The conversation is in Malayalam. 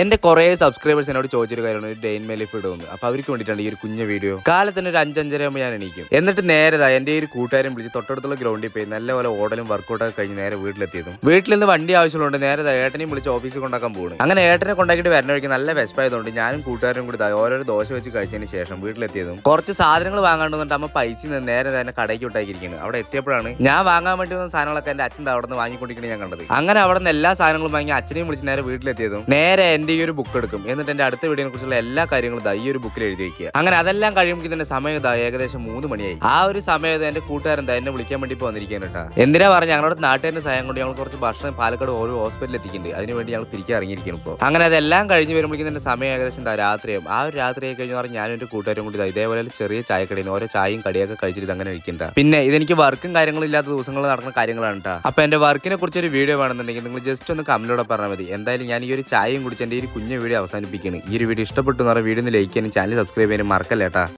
എന്റെ കുറെ സബ്സ്ക്രൈബേഴ്സ് എന്നോട് ചോദിച്ചൊരു കാര്യമാണ് ഒരു ഡെയിൻ മെലിഫ് ഇടുമെന്ന്. അപ്പൊ അവർക്ക് വേണ്ടിയിട്ടാണ് ഈ ഒരു കുഞ്ഞ വീഡിയോ കാലത്ത് തന്നെ ഒരു അഞ്ചഞ്ചര ആകുമ്പോൾ ഞാൻ എണീക്കും. എന്നിട്ട് നേരെ ദാ എന്റെ ഒരു കൂട്ടുകാരൻ വിളിച്ച് തൊട്ടടുത്തുള്ള ഗ്രൗണ്ടിൽ പോയി നല്ലപോലെ ഓടലും വർക്കൗട്ട് ഒക്കെ കഴിഞ്ഞ് നേരെ വീട്ടിലെത്തിയതും. വീട്ടിൽ നിന്ന് വണ്ടി ആവശ്യമുണ്ട് നേരെ ദാ ഏട്ടനെയും വിളിച്ച് ഓഫീസിൽ കൊണ്ടാക്കാൻ പോകുന്നു അങ്ങനെ ഏട്ടനെ കൊണ്ടാക്കിട്ട് വരുന്ന വഴിക്ക് നല്ല വിശപ്പായതുകൊണ്ട് ഞാനും കൂട്ടുകാരും കൂടി ഓരോരോ ദോശ വെച്ച് കഴിച്ചതിന് ശേഷം വീട്ടിലെത്തിയതും. കുറച്ച് സാധനങ്ങൾ വാങ്ങാണ്ട് വന്നിട്ട് അമ്മ പൈസ നിന്ന് നേരെ തന്നെ കടയ്ക്ക് വിട്ടാക്കിയിരിക്കുന്നത് അവിടെ എത്തിയപ്പോഴാണ് ഞാൻ വാങ്ങാൻ വേണ്ടി വന്ന സാധനങ്ങളൊക്കെ എന്റെ അച്ഛൻ അവിടെ നിന്ന് വാങ്ങിക്കൊണ്ടിരിക്കുന്നത് ഞാൻ കണ്ടത്. അങ്ങനെ അവിടെ നിന്ന് എല്ലാ സാധനങ്ങളും വാങ്ങി അച്ഛനെയും വിളിച്ച് നേരെ വീട്ടിലെത്തിയതും. നേരെ എന്റെ ഈ ഒരു ബുക്ക് എടുക്കും. എന്നിട്ട് എന്റെ അടുത്ത വീഡിയോനെ കുറിച്ചുള്ള എല്ലാ കാര്യങ്ങളും ഈ ഒരു ബുക്കിൽ എഴുതി വെക്കുക. അങ്ങനെ അതെല്ലാം കഴിയുമ്പോൾ തന്നെ സമയം ഇതാ ഏകദേശം മൂന്ന് മണിയായി. ആ ഒരു സമയത്ത് എന്റെ കൂട്ടുകാരൻ ദാ എന്നെ വിളിക്കാൻ വേണ്ടി ഇപ്പോൾ വന്നിരിക്കുകയാണ് കേട്ടോ. എന്തിനാ പറഞ്ഞ ഞങ്ങളുടെ നാട്ടുകാരുടെ സഹായം കൊണ്ട് ഞങ്ങൾ കുറച്ച് ഭക്ഷണം പാലക്കാട് ഓരോ ഹോസ്പിറ്റലിൽ എത്തിക്കുന്നുണ്ട്. അതിനുവേണ്ടി ഞങ്ങൾ പിരിക്കാൻ ഇറങ്ങിയിരിക്കുന്നു ഇപ്പോൾ അങ്ങനെ അതെല്ലാം കഴിഞ്ഞ് വരുമ്പോഴേക്കും തന്നെ സമയം ഏകദേശം ദാ രാത്രിയും ആ ഒരു രാത്രി കഴിഞ്ഞു പറഞ്ഞു ഞാനും എന്റെ കൂട്ടുകാരും കൂടി ഇതേപോലെ ചെറിയ ചായക്കടയിൽ നിന്ന് ഓരോ ചായയും കടിയൊക്കെ കഴിച്ചിട്ട് അങ്ങനെ ഇരിക്കണ്ട പിന്നെ ഇതെനിക്ക് വർക്കും കാര്യങ്ങളും ഇല്ലാത്ത ദിവസങ്ങൾ നടക്കുന്ന കാര്യങ്ങളാണ് കേട്ടോ. അപ്പൊ എന്റെ വർക്കിനെ കുറിച്ച് ഒരു വീഡിയോ വേണമെന്നുണ്ടെങ്കിൽ നിങ്ങൾ ജസ്റ്റ് ഒന്ന് കമന്റിലൂടെ പറഞ്ഞാൽ മതി. എന്തായാലും ഞാൻ ഈ ഒരു ചായയും കുടിച്ച് എന്റെ ഈ കുഞ്ഞു വീഡിയോ അവസാനിപ്പിക്കുകയാണ്. ഈ ഒരു വീഡിയോ ഇഷ്ടപ്പെട്ടു എന്ന് പറഞ്ഞാൽ വീഡിയോ ഒന്ന് ലൈക്ക് ചെയ്യാനും ചാനൽ സബ്സ്ക്രൈബ് ചെയ്യാനും മറക്കല്ലേട്ടാ